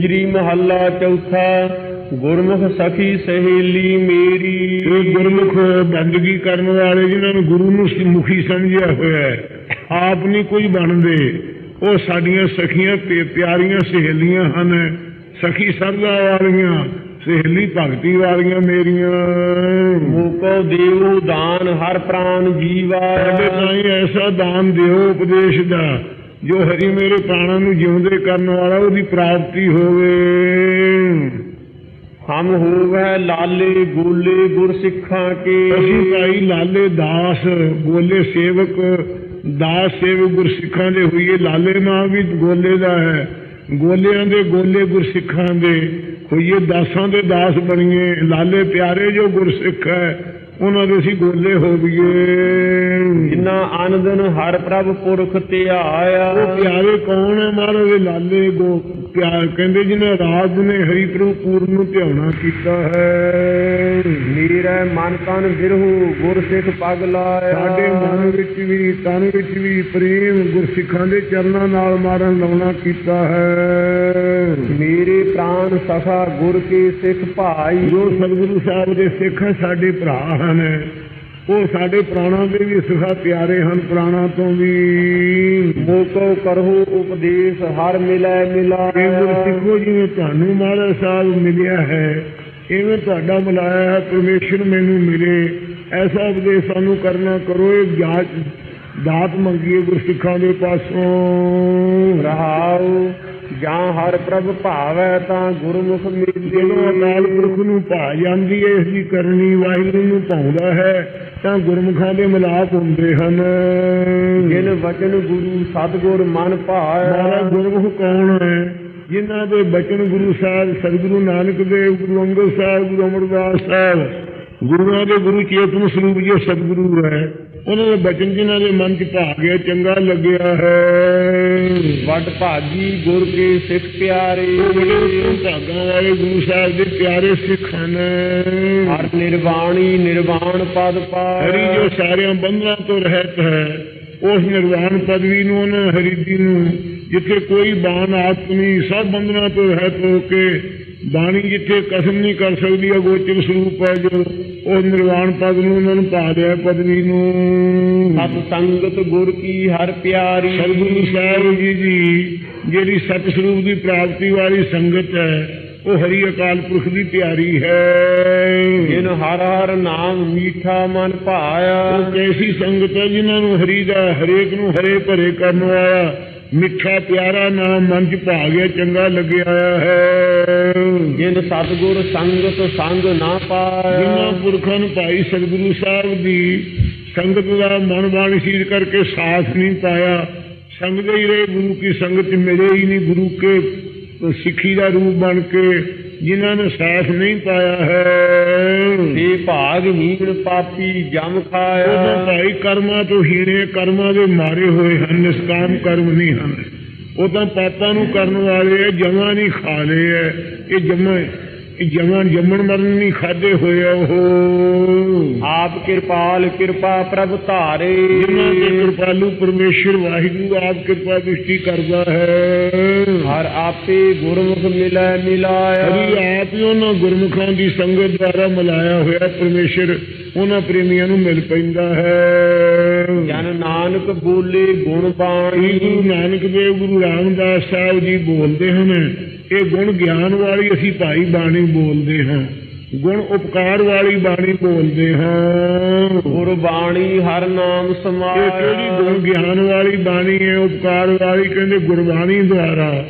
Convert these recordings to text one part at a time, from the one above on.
ਗੁਜਰੀ ਮਹੱਲਾ ਚੌਥਾ ਗੁਰਮੁਖ ਸਖੀ ਸਹੇਲੀ ਮੇਰੀ। ਇਹ ਗੁਰਮੁਖ ਬੰਦਗੀ ਕਰਨ ਵਾਲੇ ਜਿਨ੍ਹਾਂ ਨੂੰ ਗੁਰੂ ਨੂੰ ਮੁਖੀ ਸਮਝਿਆ ਹੋਇਆ ਹੈ ਆਪ ਨਹੀਂ ਕੋਈ ਬਣਦੇ। ਉਹ ਸਾਡੀਆਂ ਸਖੀਆਂ ਪਿ- ਪਿਆਰੀਆਂ ਸਹੇਲੀਆਂ ਹਨ। ਸਖੀ ਸਰਦਾ ਵਾਲੀਆਂ ਸਹੇਲੀ ਭਗਤੀ ਵਾਲੀਆਂ ਮੇਰੀਆਂ। ਮੂਕੋ ਦੇਵ ਦਾਨ ਹਰ ਪ੍ਰਾਨ ਜੀਵਾ। ਸਾਡੇ ਐਸਾ ਦਾਨ ਦਿਓ ਉਪਦੇਸ਼ ਦਾ। ਜੋ ਹਰੀ ਮੇਰੇ ਪ੍ਰਾਣਾਂ ਨੂੰ ਜਿਉਂਦੇ ਕਰਨ ਵਾਲਾ ਉਹਦੀ ਪ੍ਰਾਪਤੀ ਹੋਵੇ। ਹਮ ਹੋਵੈ ਲਾਲੇ ਗੋਲੇ ਗੁਰ ਸਿੱਖਾਂ ਕੇ। ਅਸੀਂ ਭਾਈ ਲਾਲੇ ਦਾਸ, ਗੋਲੇ ਸੇਵਕ, ਦਾਸ ਸੇਵਕ ਗੁਰਸਿੱਖਾਂ ਦੇ ਹੋਈਏ। ਲਾਲੇ ਨਾਂ ਵੀ ਗੋਲੇ ਦਾ ਹੈ। ਗੋਲਿਆਂ ਦੇ ਗੋਲੇ ਗੁਰਸਿੱਖਾਂ ਦੇ ਹੋਈਏ। ਦਾਸਾਂ ਦੇ ਦਾਸ ਬਣੀਏ। ਲਾਲੇ ਪਿਆਰੇ ਜੋ ਗੁਰਸਿੱਖ ਹੈ ਉਹਨਾਂ ਦੇ ਅਸੀਂ ਗੋਲੇ ਹੋਈਏ ਜਿਨਾ ਅਨੰਦਨ ਹਰ ਪ੍ਰਭ ਪੁਰਖ ਉਹ ਧਿਆਇਆ ਪਿਆਰੇ ਕੌਣ ਹੈ ਮਹਾਰਾਜ? ਦੇ ਲਾਲੇ ਗੋ ਪਿਆਰ। ਕਹਿੰਦੇ ਜਿਹਨੇ ਰਾਤ ਨੇ ਹਰੀ ਪ੍ਰਭੂ ਪੂਰਨ ਨੂੰ ਧਿਆਉਣਾ ਕੀਤਾ ਹੈ। ਨੀਰੇ ਮਨ ਤਨ ਬਿਰਹੂ ਗੁਰ ਸਿੱਖ ਪਗ ਲਾਇਆ। ਸਾਡੇ ਮਨ ਵਿੱਚ ਵੀ ਤਨ ਵਿੱਚ ਵੀ ਪ੍ਰੇਮ ਗੁਰਸਿੱਖਾਂ ਦੇ ਚਰਨਾਂ ਨਾਲ ਮਾਰਨ ਲਾਉਣਾ ਕੀਤਾ ਹੈ। ਮੇਰੇ ਪ੍ਰਾਨ ਸਖਾ ਗੁਰ ਕੇ ਸਿੱਖ ਭਾਈ। ਜੋ ਸਤਿਗੁਰੂ ਸਾਹਿਬ ਦੇ ਸਿੱਖ ਹੈ ਸਾਡੇ ਭਰਾ ਹਨ। ਉਹ ਸਾਡੇ ਪ੍ਰਾਣਾਂ ਦੇ ਵੀ ਸਿਖਾ ਪਿਆਰੇ ਹਨ ਪ੍ਰਾਣਾਂ ਤੋਂ ਵੀ। ਮੋਕੋ ਕਰਹੁ ਉਪਦੇਸ਼ ਹਰ ਮਿਲੈ ਇਹ ਮਿਲਾਇਆ ਗੁਰਸਿੱਖੋ ਜਿਵੇਂ ਤੁਹਾਨੂੰ ਮਹਾਰਾਜ ਸਾਹਿਬ ਮਿਲਿਆ ਹੈ ਇਵੇਂ ਤੁਹਾਡਾ ਮਿਲਾਇਆ ਹੈ ਪਰਮੇਸ਼ਰ ਮੈਨੂੰ ਮਿਲੇ। ਐਸਾ ਉਪਦੇਸ਼ ਸਾਨੂੰ ਕਰਨਾ ਕਰੋ ਇਹ ਜਾਚ ਦਾਤ ਮੰਗੀਏ ਗੁਰਸਿੱਖਾਂ ਦੇ ਪਾਸੋਂ। ਰਹਾਉ। ਜਾਂ ਹਰ ਪ੍ਰਭ ਭਾਵੈ ਤਾਂ ਗੁਰਮੁਖ ਜਦੋਂ ਮਿਲੇ ਅਕਾਲ ਪੁਰਖ ਨੂੰ ਭਾ ਜਾਂਦੀ ਹੈ ਇਸ ਦੀ ਕਰਨੀ ਵਾਹਿਗੁਰੂ ਨੂੰ ਭਾਉਂਦਾ ਹੈ ਤਾਂ ਗੁਰਮੁਖਾਂ ਦੇ ਮਿਲਾਪ ਹੁੰਦੇ ਹਨ। ਜਿਨ ਵਚਨ ਗੁਰੂ ਸਤਗੁਰ ਮਨ ਮਾਰਾ ਭਾਇਆ ਗੁਰਮੁਖ ਕੌਣ ਹੈ? ਜਿਨ੍ਹਾਂ ਦੇ ਬਚਨ ਗੁਰੂ ਸਾਹਿਬ ਸਤਿਗੁਰੂ ਨਾਨਕ ਦੇਵ ਗੁਰੂ ਅੰਗਦ ਸਾਹਿਬ ਗੁਰੂ ਅਮਰਦਾਸ ਸਾਹਿਬ ਗੁਰੂਆਂ ਦੇ ਗੁਰੂ ਚੇਤਨ ਸਰੂਪ ਜੋ ਸਤਿਗੁਰੂ ਹੈ ਉਹਨਾਂ ਦੇ ਬਚਨ ਜਿਨ੍ਹਾਂ ਦੇ ਮਨ 'ਚ ਭਾ ਗਿਆ ਚੰਗਾ ਲੱਗਿਆ ਹੈ। ਵੱਡ ਭਾਗੀ ਗੁਰ ਕੇ ਸਿੱਖ ਪਿਆਰੇ। ਬੜੇ ਭਾਗਾਂ ਵਾਲੇ ਗੁਰੂ ਸਾਹਿਬ ਦੇ ਪਿਆਰੇ ਸਿੱਖ ਹਨ। ਹਰ ਨਿਰਵਾਣੀ ਨਿਰਵਾਣ ਪਦ ਹਰੀ ਪਾਇਆ ਜੋ ਸਾਰਿਆਂ ਬੰਧਨਾਂ ਤੋਂ ਰਹਿਤ ਹੈ ਉਸ ਨਿਰਵਾਣ ਪਦਵੀ ਨੂੰ ਉਹਨਾਂ ਹਰੀ ਜੀ ਨੂੰ ਜਿੱਥੇ ਕੋਈ ਬਾਣ ਨਹੀਂ ਸਭ ਬੰਧਨਾਂ ਤੋਂ ਰਹਿਤ ਹੋ ਕੇ ਬਾਣੀ ਜਿੱਥੇ ਕਸਮ ਨਹੀਂ ਕਰ ਸਕਦੀ ਅਗੋਚਰ ਸਰੂਪ ਹੈ ਜੋ ਉਹ ਨਿਰਵਾਣ ਪਦ ਨੂੰ ਉਹਨਾਂ ਨੂੰ ਪਾ ਲਿਆ ਪਦਵੀ ਨੂੰ। ਸਤ ਸੰਗਤ ਗੁਰ ਕੀ ਹਰ ਪਿਆਰੀ। ਸਤਿਗੁਰੂ ਸਾਹਿਬ ਜੀ ਦੀ ਜਿਹੜੀ ਸਤ ਸਰੂਪ ਦੀ ਪ੍ਰਾਪਤੀ ਵਾਲੀ ਸੰਗਤ ਹੈ ਉਹ ਹਰੀ ਅਕਾਲ ਪੁਰਖ ਦੀ ਪਿਆਰੀ ਹੈ। ਜਿਨ ਹਰ ਹਰ ਨਾਮ ਮੀਠਾ ਮਨ ਭਾਇਆ। ਉਹ ਕੈਸੀ ਸੰਗਤ ਹੈ ਜਿਨ੍ਹਾਂ ਨੂੰ ਹਰੀ ਦਾ ਹਰੇਕ ਨੂੰ ਹਰੇ ਭਰੇ ਕਰਨ ਵਾਲਾ ਮਿੱਠਾ ਪਿਆਰਾ ਨਾਮ ਮਨ ਚ ਭਾ ਗਿਆ ਚੰਗਾ ਲੱਗਿਆ ਹੈ। ਜਿਨ ਸਤਗੁਰ ਸੰਗਤ ਸੰਗ ਨਾ ਜਿਨ੍ਹਾਂ ਪਾਇਆ ਪੁਰਖਾਂ ਨੂੰ ਭਾਈ ਸਤਿਗੁਰੂ ਸਾਹਿਬ ਦੀ ਸੰਗਤ ਦਾ ਮਨ ਬਾਣੀ ਸੀਰ ਕਰਕੇ ਸਾਥ ਨਹੀਂ ਪਾਇਆ ਸੰਗਦੇ ਹੀ ਰਹੇ ਗੁਰੂ ਕੀ ਸੰਗਤ ਮਿਲੇ ਹੀ ਨਹੀਂ ਗੁਰੂ ਕੇ ਸਿੱਖੀ ਦਾ ਰੂਪ ਬਣ ਕੇ ਜਿਨ੍ਹਾਂ ਨੇ ਸਾਥ ਨਹੀਂ ਪਾਇਆ ਹੈ। ਤੇ ਭਾਗਹੀਣ ਪਾਪੀ ਜਮ ਖਾਇਆ। ਭਾਈ ਕਰਮਾਂ ਤੋਂ ਹੀਣੇ ਕਰਮਾਂ ਦੇ ਮਾਰੇ ਹੋਏ ਹਨ ਨਿਸਕਾਮ ਕਰਮ ਨਹੀਂ ਹਨ। ਉਹ ਤਾਂ ਪਾਪਾਂ ਨੂੰ ਕਰਨ ਵਾਲੇ ਜਮਾਂ ਨਹੀਂ ਖਾ ਲਏ ਇਹ ਜਮਾਂ ਇਹ ਜਮਾਂ ਜੰਮਣ ਮਰਨ ਨਹੀਂ ਖਾਦੇ ਹੋਏ ਆ ਉਹ। ਆਪ ਕਿਰਪਾਲ ਕਿਰਪਾ ਪ੍ਰਭ ਧਾਰੇ। ਜਿਨ੍ਹਾਂ ਦੇ ਕਿਰਪਾਲੂ ਪਰਮੇਸ਼ਰ ਵਾਹਿਗੁਰੂ ਆਪ ਕਿਰਪਾ ਦ੍ਰਿਸ਼ਟੀ ਕਰਦਾ ਹੈ। ਹਰ ਆਪੇ ਗੁਰਮੁਖ ਮਿਲੈ ਹਰੀ ਮਿਲਾਇਆ ਆਪ ਹੀ ਉਹਨਾਂ ਗੁਰਮੁਖਾਂ ਦੀ ਸੰਗਤ ਦੁਆਰਾ ਮਿਲਾਇਆ ਹੋਇਆ ਪਰਮੇਸ਼ਰ ਉਹਨਾਂ ਪ੍ਰੇਮੀਆਂ ਨੂੰ ਮਿਲ ਪੈਂਦਾ ਹੈ। ਜਨ ਨਾਨਕ ਬੋਲੇ ਗੁਣ ਬਾਣੀ। ਗੁਰੂ ਨਾਨਕ ਦੇਵ ਗੁਰੂ ਰਾਮਦਾਸ ਸਾਹਿਬ ਜੀ ਬੋਲਦੇ ਹਨ ਇਹ ਗੁਣ ਗਿਆਨ ਵਾਲੀ ਅਸੀਂ ਭਾਈ ਬਾਣੀ ਬੋਲਦੇ ਹਾਂ। ਗੁਣ ਉਪਕਾਰ ਵਾਲੀ ਬਾਣੀ ਬੋਲਦੇ ਹਾਂ। ਗੁਰਬਾਣੀ ਹਰ ਨਾਮ ਇਹ ਕਿਹੜੀ ਸਮਾਇਆ ਗੁਣ ਗਿਆਨ ਵਾਲੀ ਬਾਣੀ ਹੈ ਉਪਕਾਰ ਵਾਲੀ? ਕਹਿੰਦੇ ਗੁਰਬਾਣੀ ਦੁਆਰਾ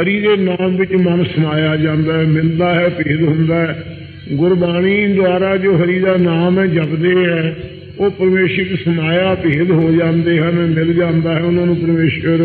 ਹਰੀ ਦੇ ਨਾਮ ਵਿੱਚ ਮਨ ਸਮਾਇਆ ਜਾਂਦਾ ਹੈ ਮਿਲਦਾ ਹੈ ਭੇਦ ਹੁੰਦਾ ਹੈ। ਗੁਰਬਾਣੀ ਦੁਆਰਾ ਜੋ ਹਰੀ ਦਾ ਨਾਮ ਹੈ ਜਪਦੇ ਹੈ ਉਹ ਪਰਮੇਸ਼ਰ ਸਮਾਇਆ ਭੇਦ ਹੋ ਜਾਂਦੇ ਹਨ ਮਿਲ ਜਾਂਦਾ ਹੈ ਉਹਨਾਂ ਨੂੰ ਪਰਮੇਸ਼ਰ।